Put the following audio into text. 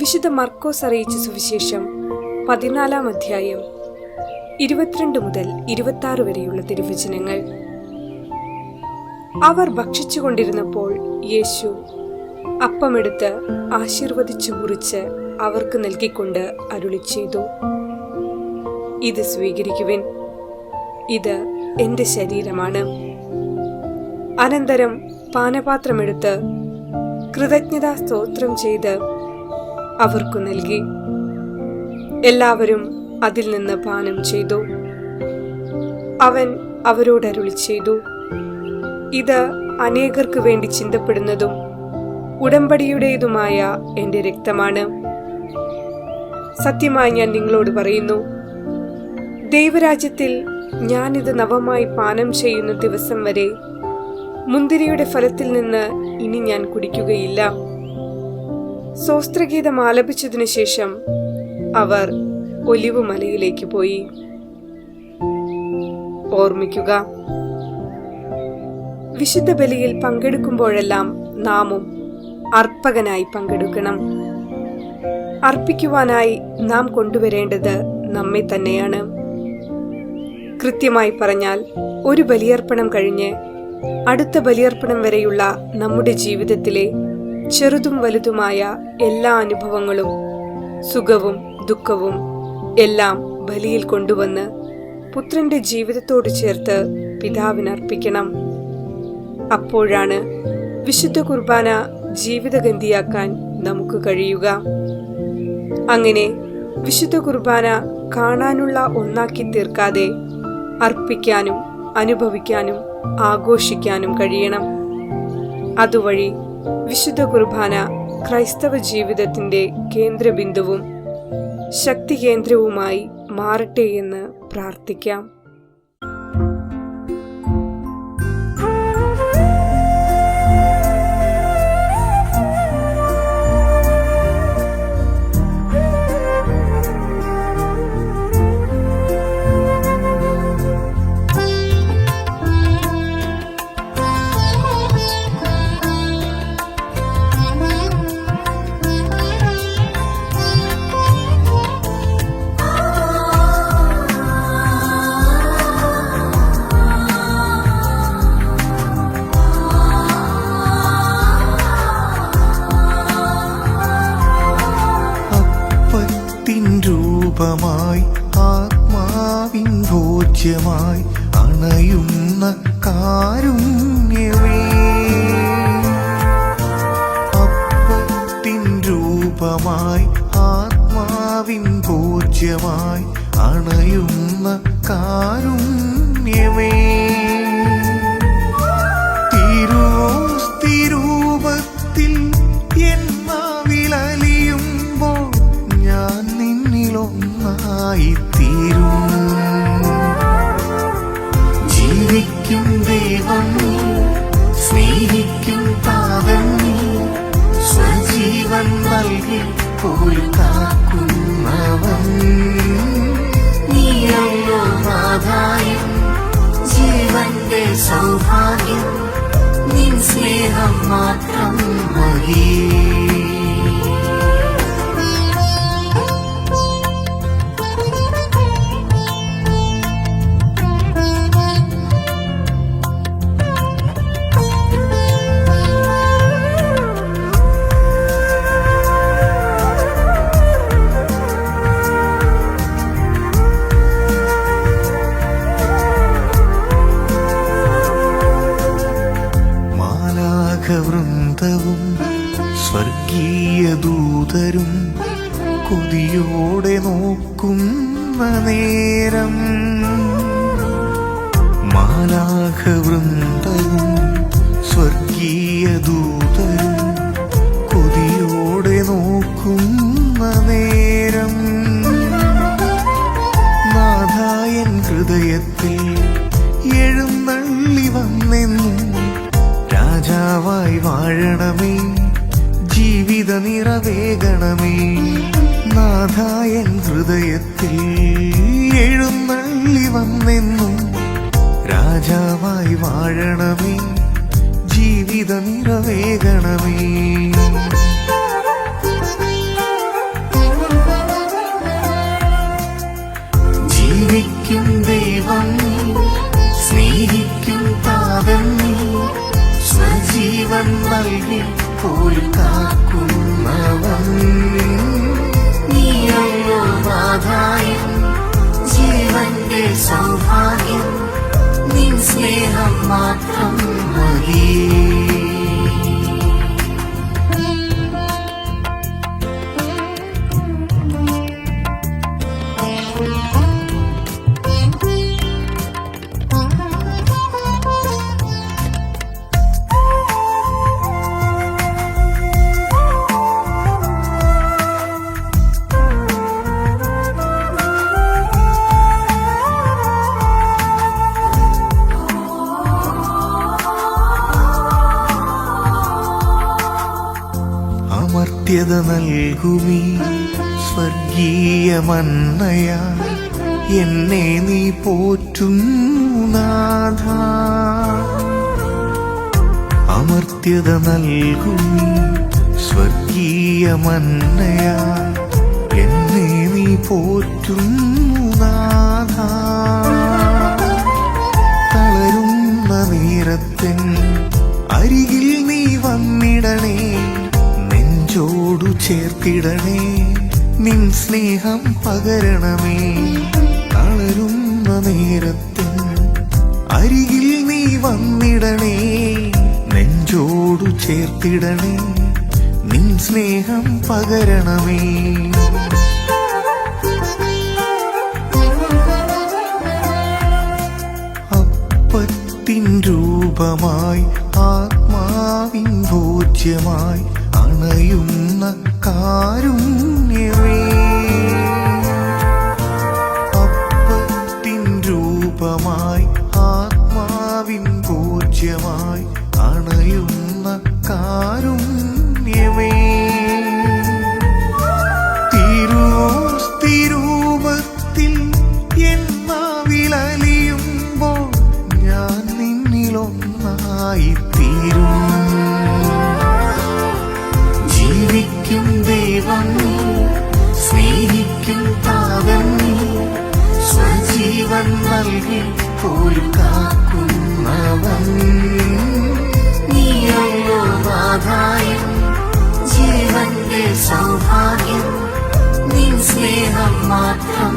വിശുദ്ധ മർക്കോസ് അറിയിച്ച സുവിശേഷം പതിനാലാം അധ്യായം ഇരുപത്തിരണ്ട് മുതൽ ഇരുപത്തി വരെയുള്ള തിരുവചനങ്ങൾ. അവർ ഭക്ഷിച്ചുകൊണ്ടിരുന്നപ്പോൾ യേശു അപ്പമെടുത്ത് ആശീർവദിച്ചു മുറിച്ച് അവർക്ക് നൽകിക്കൊണ്ട് അരുളി ചെയ്തു. ഇത് സ്വീകരിക്കുവിൻ. ഇത് എന്റെ ശരീരമാണ്. അനന്തരം പാനപാത്രമെടുത്ത് കൃതജ്ഞതാ സ്തോത്രം ചെയ്ത് അവർക്കു നൽകി. എല്ലാവരും അതിൽ നിന്ന് പാനം ചെയ്തു. അവൻ അവരോട് അരുളി ചെയ്തു. ഇത് അനേകർക്ക് വേണ്ടി ചിന്തപ്പെടുന്നതും ഉടമ്പടിയുടേതുമായ എന്റെ രക്തമാണ്. സത്യമായി ഞാൻ നിങ്ങളോട് പറയുന്നു ദൈവരാജ്യത്തിൽ ഞാനിത് നവമായി പാനം ചെയ്യുന്ന ദിവസം വരെ മുന്തിരിയുടെ ഫലത്തിൽ നിന്ന് ഇനി ഞാൻ കുടിക്കുകയില്ല. സ്വസ്ത്രഗീതം ആലപിച്ചതിനു ശേഷം അവർ ഒലിവ് മലയിലേക്ക് പോയി. ഓർമ്മിക്കുക വിശുദ്ധ ബലിയിൽ പങ്കെടുക്കുമ്പോഴെല്ലാം നാമും അർപ്പകനായി പങ്കെടുക്കണം. അർപ്പിക്കുവാനായി നാം കൊണ്ടുവരേണ്ടത് നമ്മെ തന്നെയാണ്. കൃത്യമായി പറഞ്ഞാൽ ഒരു ബലിയർപ്പണം കഴിഞ്ഞ് അടുത്ത ബലിയർപ്പണം വരെയുള്ള നമ്മുടെ ജീവിതത്തിലെ ചെറുതും വലുതുമായ എല്ലാ അനുഭവങ്ങളും സുഖവും ദുഃഖവും എല്ലാം ബലിയിൽ കൊണ്ടുവന്ന് പുത്രന്റെ ജീവിതത്തോട് ചേർത്ത് പിതാവിനർപ്പിക്കണം. അപ്പോഴാണ് വിശുദ്ധ കുർബാന ജീവിതഗന്ധിയാക്കാൻ നമുക്ക് കഴിയുക. അങ്ങനെ വിശുദ്ധ കുർബാന കാണാനുള്ള ഒന്നാക്കി തീർക്കാതെ അർപ്പിക്കാനും അനുഭവിക്കാനും ആഘോഷിക്കാനും കഴിയണം. അതുവഴി വിശുദ്ധ കുർബാന ക്രൈസ്തവ ജീവിതത്തിന്റെ കേന്ദ്രബിന്ദുവും ശക്തികേന്ദ്രവുമായി മാറട്ടെ എന്ന് പ്രാർത്ഥിക്കാം. ഭോജ്യമായി അണയുന്ന കാരുണ്യമേ. അപ്പത്തിൻ രൂപമായി ആത്മാവിൻ പൂജ്യമായി അണയുന്ന കാരുണ്യമേ. സ്വജീവൻ നൽകി കാക്കുന്നവൻ നീയല്ലോ ആദായം ജീവന്റെ സൗഭാഗ്യം നിൻ സ്നേഹം മാത്രം മതി. സ്വർഗീയ ദൂതരും കൊതിയോടെ നോക്കുന്ന നേരം മാലാഘവൃന്ദവും സ്വർഗീയ ദൂതരും ഗീത നിറവേകണമേ. നാഥായൻ ഹൃദയത്തിൽ എഴുന്നള്ളി വന്നെന്നും രാജാവായി വാഴണമേ. ജീവിത നിറവേകണമേ. ജീവിക്കും ദൈവം സ്നേഹിക്കും പാതം സ്വജീവൻ നൽകി പോലും കാക്കും. നിൻ സ്നേഹം അമർത്യത നൽകുമീ സ്വർഗീയ മന്നയ എന്നെ നീ പോറ്റും നാഥ. അമർത്യത നൽകുമീ സ്വർഗീയ മന്നയ എന്നെ നീ പോറ്റും നാഥ. തളരുന്ന നേരത്തിൻ അരികിൽ നീ വന്നിടണേ. നെഞ്ചോടു ചേർത്തിടണേ. നിൻ സ്നേഹം പകരണമേ. തളരുന്ന നേരത്ത് അരികിൽ നീ വന്നിടണേ. നെഞ്ചോടു ചേർത്തിടണേ. നിൻ സ്നേഹം പകരണമേ. അപ്പത്തിൻ രൂപമായി ആത്മാവിൻ ഭോജ്യമായി അണയുന്ന കാരുണ്യമേ. അപ്പത്തിൻ രൂപമായി ആത്മാവിൻ ഭോജ്യമായി ജീവന്റെ സൗഭാഗ്യം. നിൻ സ്നേഹം മാത്രം